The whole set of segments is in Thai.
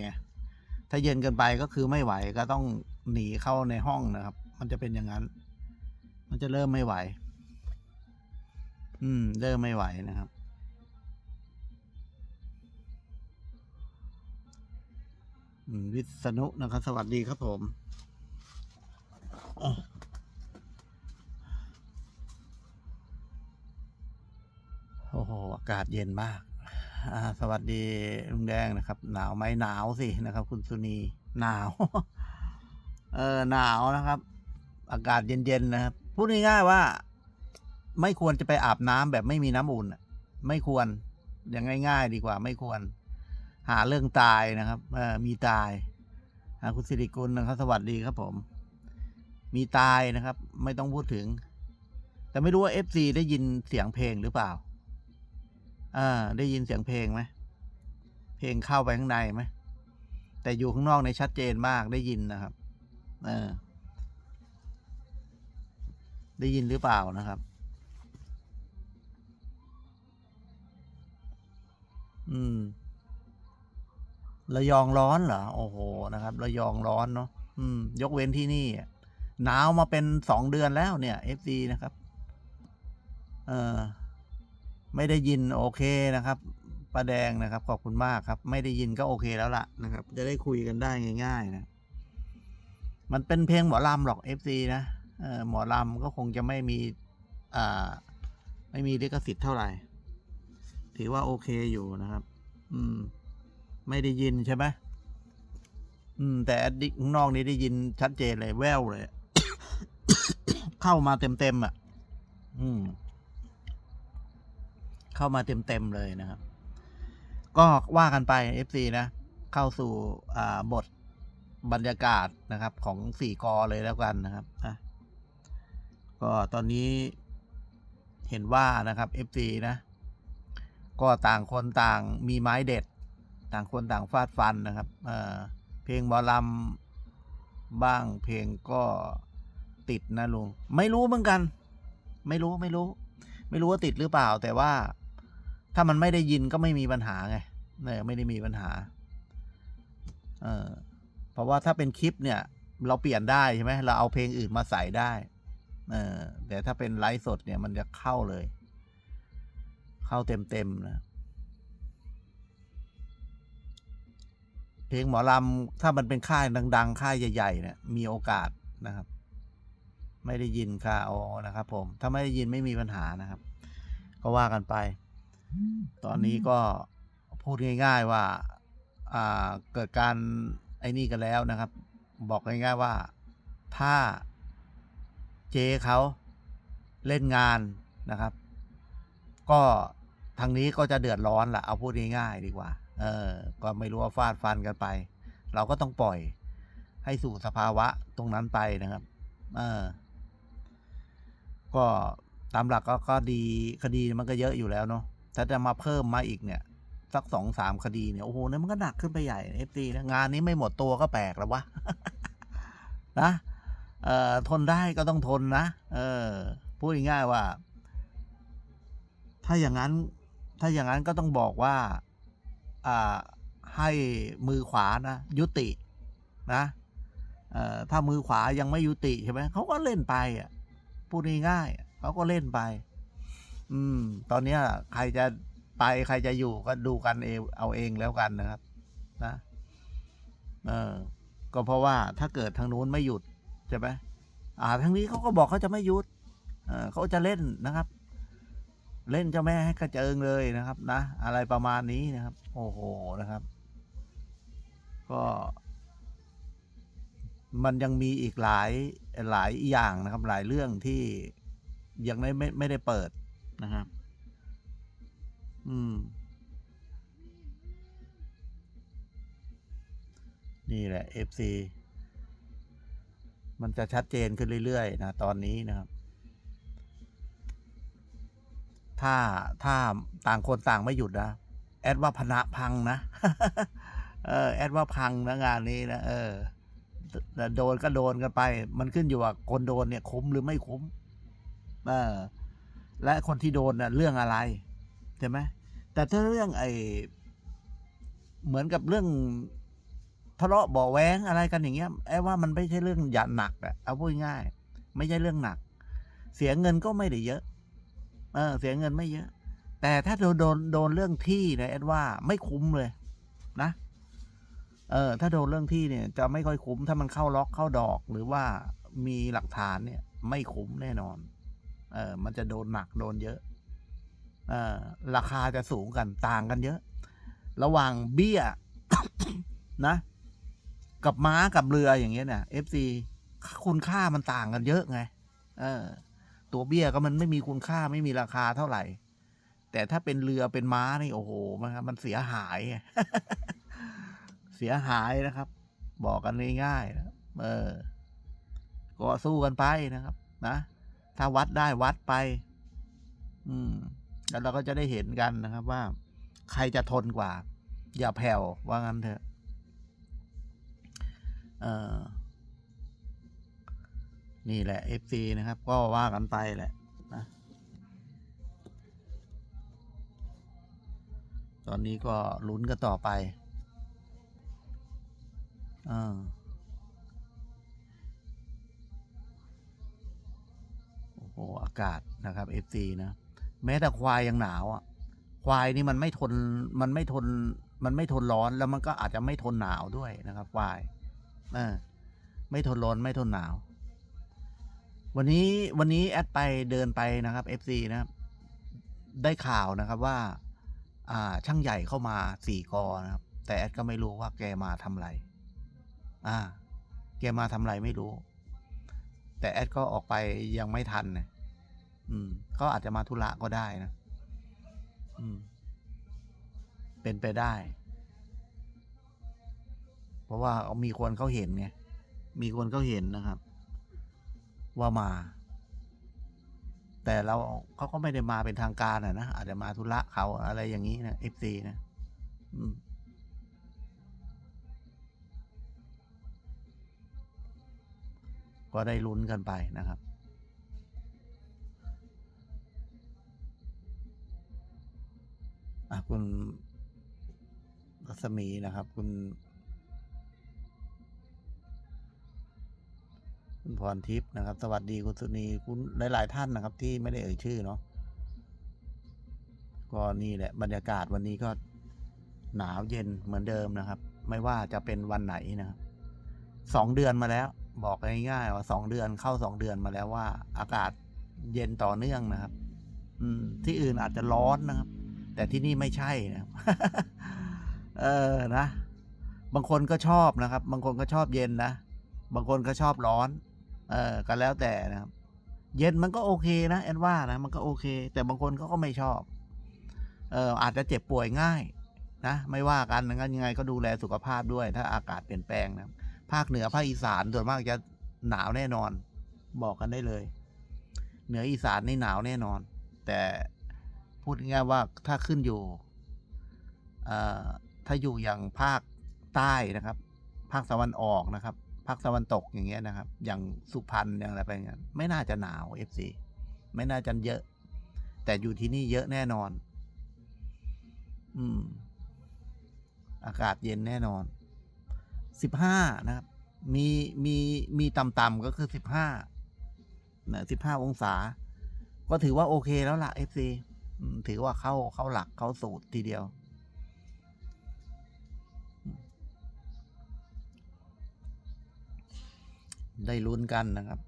ไงถ้าเย็นเกินไปก็คือไม่ไหวก็ต้องหนีเข้าในห้องนะครับ มันจะเป็นอย่างนั้น มันจะเริ่มไม่ไหว อืม เริ่มไม่ไหวนะครับอืมวิษณุนะครับ สวัสดีครับผมโอ้โห อากาศเย็นมาก สวัสดีลุงแดงนะครับ หนาวไหมหนาวสินะครับ คุณสุนีหนาว เออหนาวนะครับ อากาศเย็นๆนะครับ พูดง่ายๆว่า ไม่ควรจะไปอาบน้ำแบบไม่มีน้ำอุ่นไม่ควรอย่างง่าย ๆ ดีกว่า ไม่ควร หาเรื่องตายนะครับเออมีตายคุณสิริกุลนะครับ สวัสดีครับผม มีตายนะครับ ไม่ต้องพูดถึง แต่ไม่รู้ว่าเอฟซีได้ยินเสียงเพลงหรือเปล่า อ่าได้ยินเสียงเพลงไหมเพลงเข้าไปข้างในไหมแต่อยู่ข้างนอกในชัดเจนมากได้ยินนะครับ เออ ได้ยินหรือเปล่านะครับ อืมระยองร้อนเหรอโอ้โหนะครับระยองร้อนเนาะอืม ยกเว้นที่นี่หนาวมาเป็นสองเดือนแล้วเนี่ยเอฟซีนะครับ เออ ไม่ได้ยินโอเคนะครับป้าแดงนะครับ ขอบคุณมากครับ ไม่ได้ยินก็โอเคแล้วล่ะนะครับ จะได้คุยกันได้ง่าย ๆ นะ มันเป็นเพลงหมอลำหรอกเอฟซีนะเออหมอลำก็คงจะไม่มีอ่าไม่มีลิขสิทธิ์เท่าไหร่ ถือว่าโอเคอยู่นะครับ อืม ไม่ได้ยินใช่ไหมอืม แต่ดิข้างนอกนี้ได้ยินชัดเจนเลยแววเลย เข้ามาเต็มเต็มๆอะ อืม เข้ามาเต็มเต็ม ๆ เลยนะครับ ก็ว่ากันไป FC นะ เข้าสู่บทบรรยากาศนะครับ ของสี่กอเลยแล้วกันนะครับอะก็ตอนนี้เห็นว่านะครับ FC นะ ก็ต่างคนต่างมีไม้เด็ด ต่างคนต่างฟาดฟันนะครับเเพลงหมอลำบ้างเพลงก็ติดนะลุง ไม่รู้เหมือนกัน ไม่รู้ไม่รู้ ไม่รู้ว่าติดหรือเปล่าแต่ว่า ถ้ามันไม่ได้ยินก็ไม่มีปัญหาไงเออไม่ได้มีปัญหา เออเพราะว่าถ้าเป็นคลิปเนี่ย เราเปลี่ยนได้ใช่ไหมเราเอาเพลงอื่นมาใส่ได้ เออแต่ถ้าเป็นไลฟ์สดเนี่ยมันจะเข้าเลย เข้าเต็มเต็มนะเพลงหมอลำถ้ามันเป็นค่ายดัง ๆ ค่ายใหญ่ๆเนี่ยมีโอกาสนะครับ ไม่ได้ยินค่ะอ๋อนะครับ ผม ถ้าไม่ได้ยินไม่มีปัญหานะครับ ก็ว่ากันไป ตอนนี้ก็พูดง่าย ๆว่าอ่าเกิดการไอ้นี่กันแล้วนะครับ บอกง่ายๆว่าถ้าเจเขาเล่นงานนะครับ ก็ทางนี้ก็จะเดือดร้อนละเอาพูดง่ายๆดีกว่า เออ ก็ไม่รู้ว่าฟาดฟันกันไป เราก็ต้องปล่อยให้สู่สภาวะตรงนั้นไปนะครับ เออ ก็ตามหลักก็ก็ดีคดีมันก็เยอะอยู่แล้วเนาะ ถ้าจะมาเพิ่มมาอีกเนี่ย สักสองสามคดีเนี่ย โอ้โหเนี่ยมันก็หนักขึ้นไปใหญ่เอฟซีนะงานนี้ไม่หมดตัวก็แปลกแล้ววะนะเอ่อทนได้ก็ต้องทนนะเออพูดง่ายๆว่า ถ้าอย่างนั้น ถ้าอย่างนั้นก็ต้องบอกว่า อ่าให้มือขวานะยุตินะเอ่อถ้ามือขวายังไม่ยุติใช่ไหมเขาก็เล่นไปอะพูดง่ายๆเขาก็เล่นไป อืม ตอนเนี้ยใครจะไปใครจะอยู่ก็ดูกันเองเอาเองแล้วกันนะครับ นะ เออ ก็เพราะว่าถ้าเกิดทางนู้นไม่หยุดใช่ไหมอ่าทางนี้เขาก็บอกเขาจะไม่หยุดเออเขาจะเล่นนะครับ เล่นเจ้าแม่ให้กระเจิงเลยนะครับ นะอะไรประมาณนี้นะครับ โอ้โหนะครับ ก็ มันยังมีอีกหลายหลายอย่างนะครับ หลายเรื่องที่ยังไม่ไม่ไม่ได้เปิด นะครับ อืม นี่แหละ FC มันจะชัดเจนขึ้นเรื่อยๆ นะ ตอนนี้นะครับ ถ้าถ้าต่างคนต่างไม่หยุดนะ แอดว่าพนะพังนะ เออ แอดว่าพังนะงานนี้นะ เออโดนก็โดนกันไป มันขึ้นอยู่ว่าคนโดนเนี่ยคุ้มหรือไม่คุ้ม เออ และคนที่โดนนะเรื่องอะไรใช่ไหมแต่ถ้าเรื่องไอเหมือนกับเรื่องทะเลาะเบาะแว้งอะไรกันอย่างเงี้ยไอ้ว่ามันไม่ใช่เรื่องหยาหนักอะเอาพูดง่าย ไม่ใช่เรื่องหนัก เสียเงินก็ไม่ได้เยอะ เออ เสียเงินไม่เยอะ แต่ถ้าโดนโดนโดนเรื่องที่เนี่ยแอดว่าไม่คุ้มเลยนะ เออ ถ้าโดนเรื่องที่เนี่ย จะไม่ค่อยคุ้มถ้ามันเข้าล็อกเข้าดอกหรือว่ามีหลักฐานเนี่ย ไม่คุ้มแน่นอน เออมันจะโดนหนักโดนเยอะเออราคาจะสูงกันต่างกันเยอะ ระหว่างเบี้ยนะ กับม้ากับเรืออย่างเงี้ยเนี่ย FC คุณค่ามันต่างกันเยอะไง เออ ตัวเบี้ยก็มันไม่มีคุณค่าไม่มีราคาเท่าไหร่ แต่ถ้าเป็นเรือเป็นม้านี่โอ้โหมันครับมันเสียหาย เสียหายนะครับ บอกกันง่ายๆนะเออ ก็สู้กันไปนะครับ นะ ถ้าวัดได้วัดไป อืม แล้วเราก็จะได้เห็นกันนะครับว่า ใครจะทนกว่า อย่าแผ่วว่างั้นเถอะเออนี่แหละ FC นะครับ ก็ว่ากันไปแหละนะตอนนี้ก็ลุ้นกันต่อไปเออากาศนะครับ FC นะแม้แต่ควายยังหนาวอะควายนี่มันไม่ทนมันไม่ทนมันไม่ทนร้อนแล้วมันก็อาจจะไม่ทนหนาวด้วยนะครับควายเออไม่ทนร้อนไม่ทนหนาว วันนี้วันนี้แอดไปเดินไปนะครับ FC นะได้ข่าวนะครับว่า อ่า ช่างใหญ่เข้ามาสี่กอนะครับ แต่แอดก็ไม่รู้ว่าแกมาทำอะไร อ่า แกมาทำอะไรไม่รู้ แต่แอดก็ออกไปยังไม่ทันนะ อืมก็อาจจะมาธุระก็ได้นะอืม เป็นไปได้ เพราะว่ามีคนเขาเห็นไงมีคนเขาเห็นนะครับ ว่ามา แต่เราเขาก็ไม่ได้มาเป็นทางการอะนะอาจจะมาธุระเขาอะไรอย่างนี้นะเอฟซีนะอืมก็ได้ลุ้นกันไปนะครับ อะคุณรัศมีนะครับ คุณคุณพรทิพย์นะครับ สวัสดีคุณสุนีคุณหลาย ๆ ท่านนะครับ ที่ไม่ได้เอ่ยชื่อเนาะก็นี่แหละบรรยากาศวันนี้ก็หนาวเย็นเหมือนเดิมนะครับ ไม่ว่าจะเป็นวันไหนนะครับสองเดือนมาแล้ว บอกง่ายๆว่าสองเดือนเข้าสองเดือนมาแล้วว่า อากาศเย็นต่อเนื่องนะครับ อืม ที่อื่นอาจจะร้อนนะครับ แต่ที่นี่ไม่ใช่นะครับเออนะ บางคนก็ชอบนะครับ บางคนก็ชอบเย็นนะ บางคนก็ชอบร้อน เออก็แล้วแต่นะครับ เย็นมันก็โอเคนะแอนว่านะ มันก็โอเค แต่บางคนเขาก็ไม่ชอบ เอออาจจะเจ็บป่วยง่ายนะ ไม่ว่ากันงั้นยังไงก็ดูแลสุขภาพด้วย ถ้าอากาศเปลี่ยนแปลงนะ ภาคเหนือภาคอีสานส่วนมากจะหนาวแน่นอน บอกกันได้เลย เหนืออีสานนี่หนาวแน่นอน แต่ พูดง่ายๆว่าถ้าขึ้นอยู่ถ้าอยู่อย่างภาคใต้นะครับ ภาคตะวันออกนะครับ ภาคตะวันตกอย่างเงี้ยนะครับ อย่างสุพรรณอย่างอะไรไปเงี้ยไม่น่าจะหนาวเอฟซีไม่น่าจะเยอะ แต่อยู่ที่นี่เยอะแน่นอน อืม อากาศเย็นแน่นอนสิบห้านะครับ มีมีมีต่ำๆก็คือสิบห้านะสิบห้าองศา ก็ถือว่าโอเคแล้วล่ะเอฟซี ถือว่าเข้าเข้าหลักเข้าสูตรทีเดียว ได้ลุ้นกันนะครับ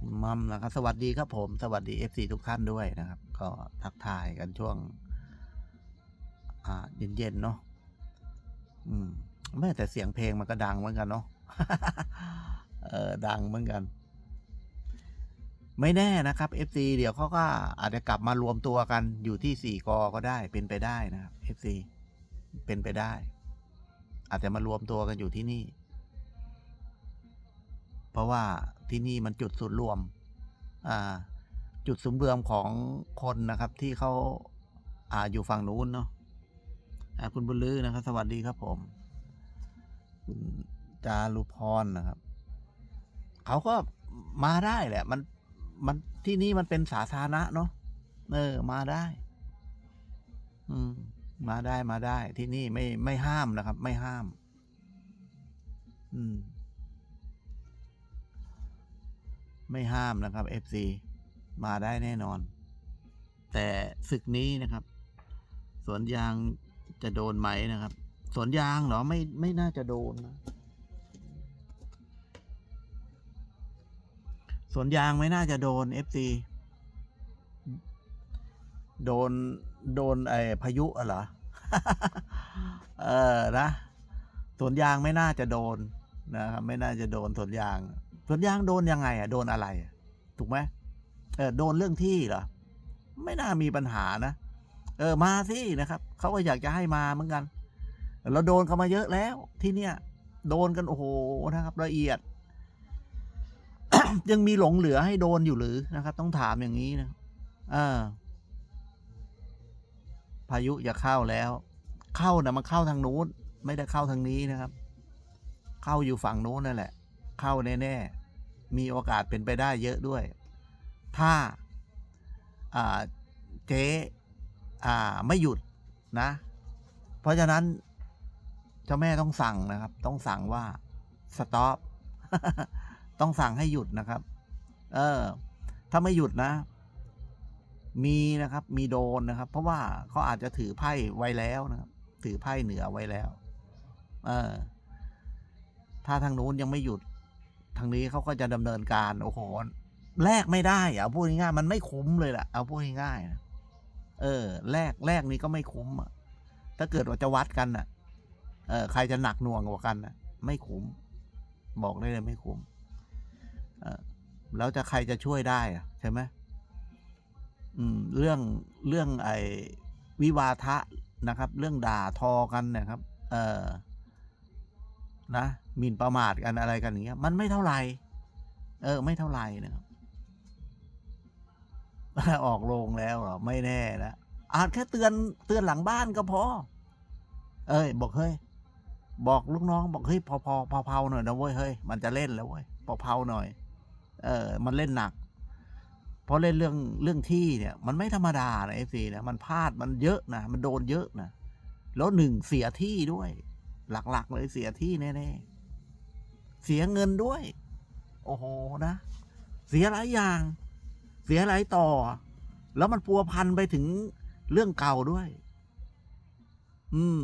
คุณมัมนะครับ สวัสดีครับผม สวัสดีเอฟซีทุกท่านด้วยนะครับ ก็ทักทายกันช่วง อ่า เย็นๆเนาะอืมแม่แต่เสียงเพลงมันก็ดังเหมือนกันเนาะเออดังเหมือนกัน ไม่แน่นะครับ FC เดี๋ยวเขาก็อาจจะกลับมารวมตัวกันอยู่ที่สี่กอก็ได้เป็นไปได้นะครับ FC เป็นไปได้ อาจจะมารวมตัวกันอยู่ที่นี่ เพราะว่าที่นี่มันจุดศูนย์รวม อ่า จุดศูนย์รวมของคนนะครับ ที่เขาอ่าอยู่ฝั่งนู้นเนาะอ่าคุณบุญลือนะครับ สวัสดีครับผม คุณจารุพรนะครับ เขาก็มาได้แหละ มัน มันที่นี่มันเป็นสาธารณะเนาะเออ มาได้ อืม มาได้มาได้ ที่นี่ไม่ไม่ห้ามนะครับ ไม่ห้าม อืม ไม่ห้ามนะครับ FC มาได้แน่นอน แต่ศึกนี้นะครับ สวนยางจะโดนไหมนะครับ สวนยางเหรอไม่ไม่น่าจะโดนนะ สวนยางไม่น่าจะโดน FC โดน โดนไอ้พายุอะเหรอ เออ นะสวนยางไม่น่าจะโดนนะครับไม่น่าจะโดนสวนยางสวนยางโดนยังไงอะโดนอะไร ถูกไหมเออ โดนเรื่องที่เหรอ ไม่น่ามีปัญหานะ เออ มาสินะครับ เขาก็อยากจะให้มาเหมือนกัน เราโดนเขามาเยอะแล้วที่เนี่ย โดนกันโอ้โหนะครับ ละเอียด ยังมีหลงเหลือให้โดนอยู่หรือนะครับ ต้องถามอย่างนี้นะอพายุจะเข้าแล้ว เข้านะมันเข้าทางนู้นไม่ได้เข้าทางนี้นะครับ เข้าอยู่ฝั่งนู้นนั่นแหละ เข้าแน่ๆมีโอกาสเป็นไปได้เยอะด้วย ถ้าเจ๊ไม่หยุดนะ เพราะฉะนั้นเจ้าแม่ต้องสั่งนะครับ ต้องสั่งว่าสต็อป ต้องสั่งให้หยุดนะครับ เออ ถ้าไม่หยุดนะ มีนะครับ มีโดนนะครับ เพราะว่าเขาอาจจะถือไพ่ไว้แล้วนะครับ ถือไพ่เหนือไว้แล้ว เออ ถ้าทางนู้นยังไม่หยุด ทางนี้เขาก็จะดำเนินการโอ้โหแลกไม่ได้เอาพูดง่ายๆมันไม่คุ้มเลยแหละเอาพูดง่ายๆนะเออแลกแลกนี้ก็ไม่คุ้มอะถ้าเกิดว่าจะวัดกันน่ะ เออใครจะหนักหน่วงกว่ากันน่ะ ไม่คุ้ม บอกได้เลยไม่คุ้ม แล้วจะใครจะช่วยได้ใช่ไหมเรื่องเรื่องไอ้วิวาทะนะครับ เรื่องด่าทอกันนะครับ เออนะหมิ่นประมาทกันอะไรกันอย่างเงี้ย มันไม่เท่าไหร่เออ ไม่เท่าไหร่นะครับออกโรงแล้วเหรอไม่แน่นะอาจแค่เตือนเตือนหลังบ้านก็พอ เอ้ย บอกเฮ้ยบอกลูกน้อง บอกเฮ้ยพอพอพอเผาหน่อยนะเว้ยเฮ้ยมันจะเล่นแล้วเว้ยพอเผาหน่อย เออมันเล่นหนัก เพราะเล่นเรื่องเรื่องที่เนี่ย มันไม่ธรรมดานะเอฟซีนะมันพลาดมันเยอะนะมันโดนเยอะนะแล้วหนึ่งเสียที่ด้วย หลักๆเลยเสียที่แน่ๆเสียเงินด้วย โอ้โหนะ เสียหลายอย่าง เสียหลายต่อ แล้วมันพัวพันไปถึงเรื่องเก่าด้วย อืม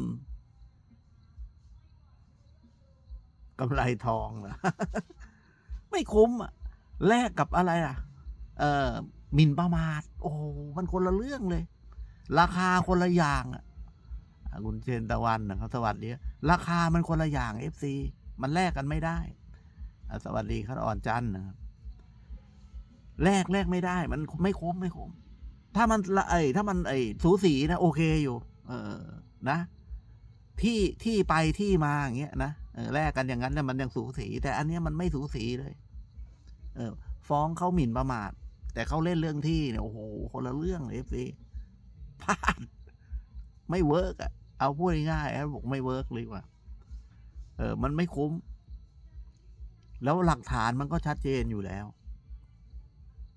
กำไรทองนะ ไม่คุ้มอะ แลกกับอะไรอะ เอ่อหมิ่นประมาทโอ้มันคนละเรื่องเลย ราคาคนละอย่างอะคุณเชนตะวันนะครับสวัสดีราคามันคนละอย่างเอฟซีมันแลกกันไม่ได้สวัสดีครับอ่อนจันทร์นะครับแลกแลกไม่ได้ มันไม่คุ้มไม่คุ้มถ้ามันไอ้ถ้ามันไอ้สูสีนะโอเคอยู่ เออนะ ที่ที่ไปที่มาอย่างเงี้ยนะแลกกันอย่างนั้นเนี่ยมันยังสูสี แต่อันเนี้ยมันไม่สูสีเลย เออฟ้องเขาหมิ่นประมาท แต่เขาเล่นเรื่องที่เนี่ยโอ้โหคนละเรื่องเลยสิพลาดไม่เวิร์กอะเอาพูดง่ายๆบอกไม่เวิร์กเลยว่า เออ มันไม่คุ้ม แล้วหลักฐานมันก็ชัดเจนอยู่แล้ว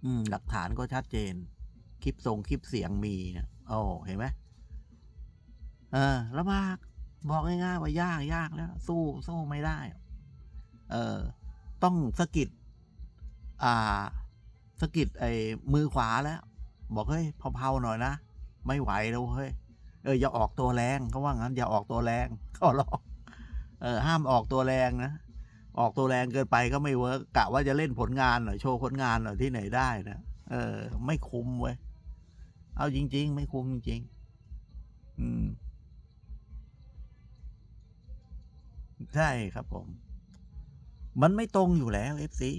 อืม หลักฐานก็ชัดเจน คลิปทรงคลิปเสียงมีเนะโอ้เห็นไหมเออแล้วมากบอกง่ายๆว่ายากยากแล้ว สู้สู้ไม่ได้ เออ ต้องสะกิด อ่าสกิดไอ้มือขวาแล้ว บอกเฮ้ยเผาๆหน่อยนะ ไม่ไหวแล้วเฮ้ยเอออย่าออกตัวแรงเขาว่างั้นอย่าออกตัวแรงเขาหรอกเออห้ามออกตัวแรงนะออกตัวแรงเกินไปก็ไม่เวิร์กกะว่าจะเล่นผลงานหน่อยโชว์ผลงานหน่อยที่ไหนได้นะเออ ไม่คุ้มเว้ยเอาจริง ๆ ไม่คุ้มจริงๆอืม ใช่ครับผม มันไม่ตรงอยู่แล้วเอฟซี